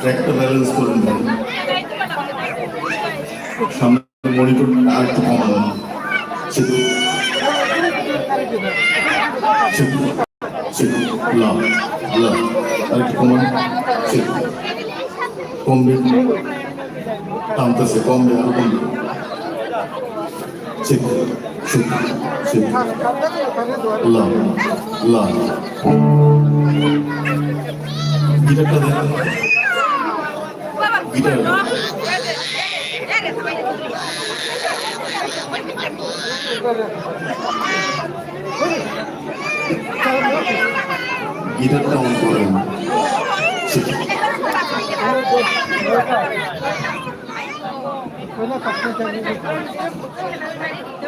ট্র্যাকটা balance করুন ভাই সামনে মনিটর আর একটু কমানো আর একটু কমান কমবে টানতেছে কমবে আর কমবে ঠিক ঠিক ঠিক লাভ লাভ গিটারটা দেন গিটার গিটারটা অন করেন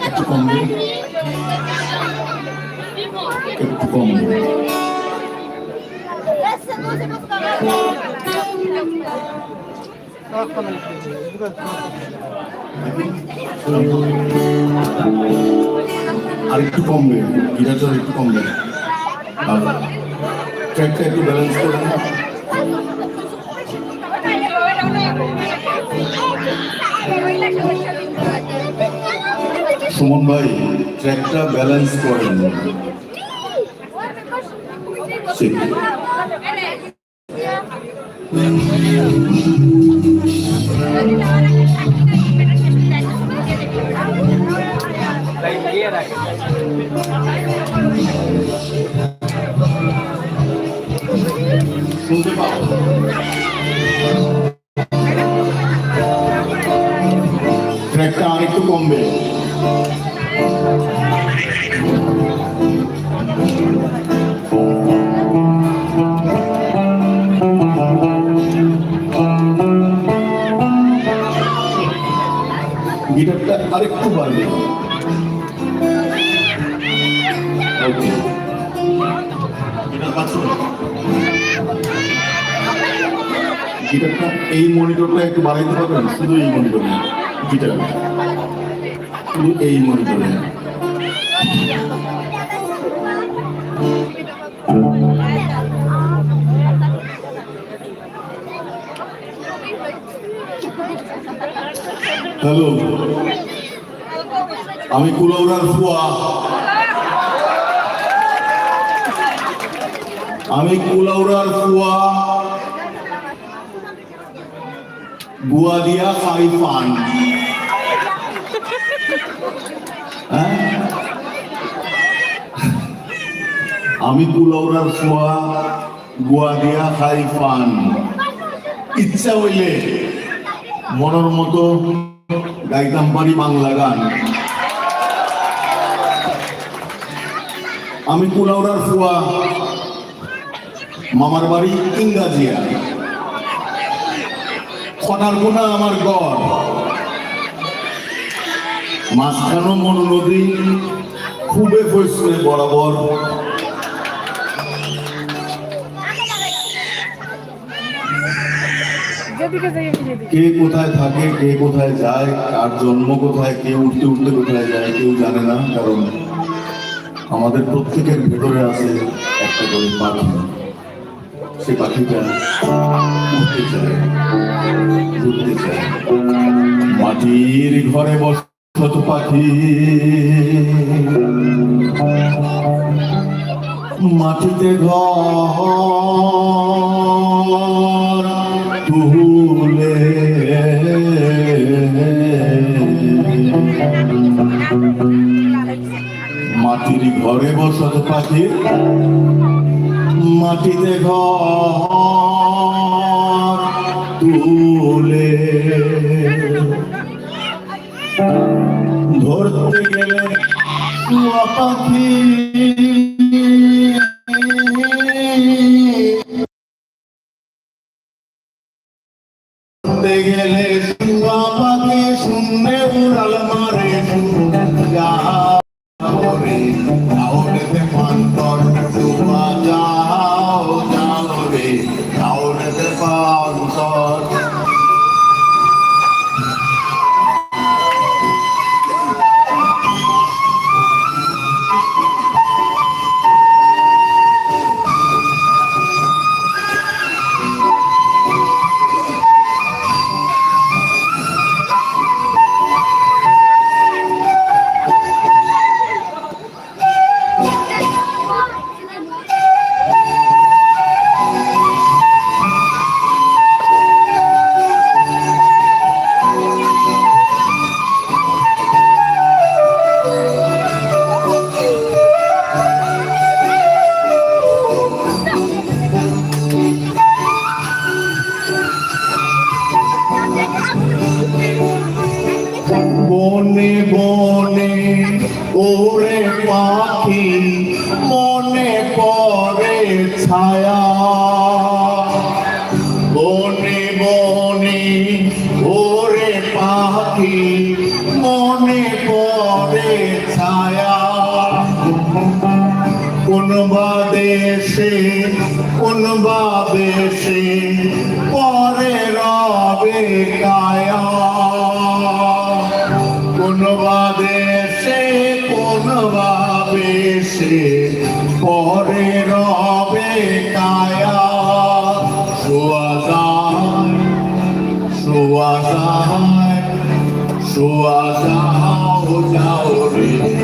একটু কমবে একটু কমবে। আর একটু কমবে গিটারটা একটু ব্যালেন্স করে সুমন ভাই ট্র্যাকটা ব্যালেন্স করেন শুনতে পাও? ট্র্যাকটা আরেকটু কমবে। গিটারটা আরেকটু বাড়বে গিটারটা এই মনিটরটা একটু বাড়াইতে পারবেন? শুধু এই মনিটরে গিটার। শুধু এই মনিটরে হ্যালো। আমি কুলৌরার ফুয়া। আমি কুলৌরার ফুয়া। বুয়া দিয়া খাই পান হ্যাঁ? আমি কুলৌরার ফুয়া বুয়া দিয়া খাই পান ইচ্ছা হইলে মনের মতো গাইতাম পারি বাংলা গান। আমি কুলাউড়ার ফুয়া, মামার বাড়ি ইংরাজিয়া। খনার কোনা আমার গড় মাঝখানো মনো নদী খুবে ফসলে বরাবর। কে কোথায় থাকে, কে কোথায় যায়, কার জন্ম কোথায়, কে উঠতে উঠতে কোথায় যায়, কেউ জানে না, কারণ আমাদের প্রত্যেকের ভেতরে আছে একটা করে পাখি। সে পাখিটা উঠতে চায় ঘুরতে চায়। মাটির ঘরে বসে পাখি। মাটিতে ঘর। মাটির ঘরে বসত পাখি মাটিতে ঘর তুলে। ধরতে গেলে পাখি ওরে পাখি, মনে করে ছায়া। বনে বনে ওরে পাখি, মনে করে ছায়া। কোন বা দেশে কোন বা দেশে পরে রবে কায়া। কোন বা কোন বা দেশে পরে রবে কায়া। যায় শোয়া যাও যাও রে।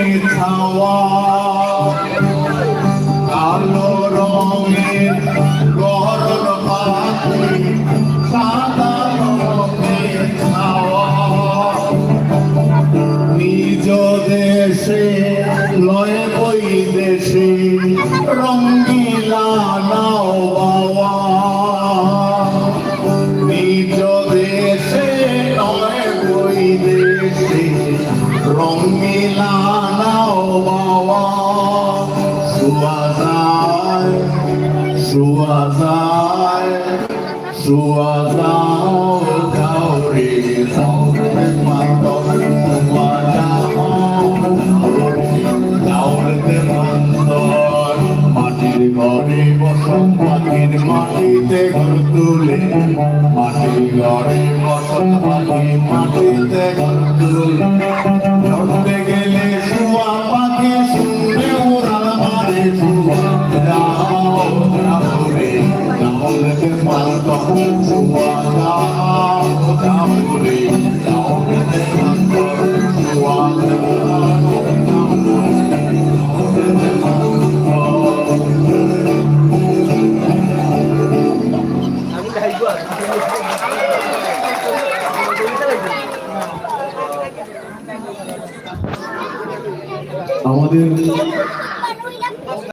রঙের কালো রঙের গরণ পাখি সাদা রঙের ছাওয়া নিজ দেশে, লয় বই দেশে রঙ্গিলা নাও শুয়া যাও যাও রে যাও রে শুয়া যাও যাও রে মাতর মাটির ঘরে বসন পাখির মাটিতে ঘর তুলে। মাটির ঘরে বসন মাটিতে ঘর তুলে। যাও রে মাতর শুয়া যাও যাও রে যাও রে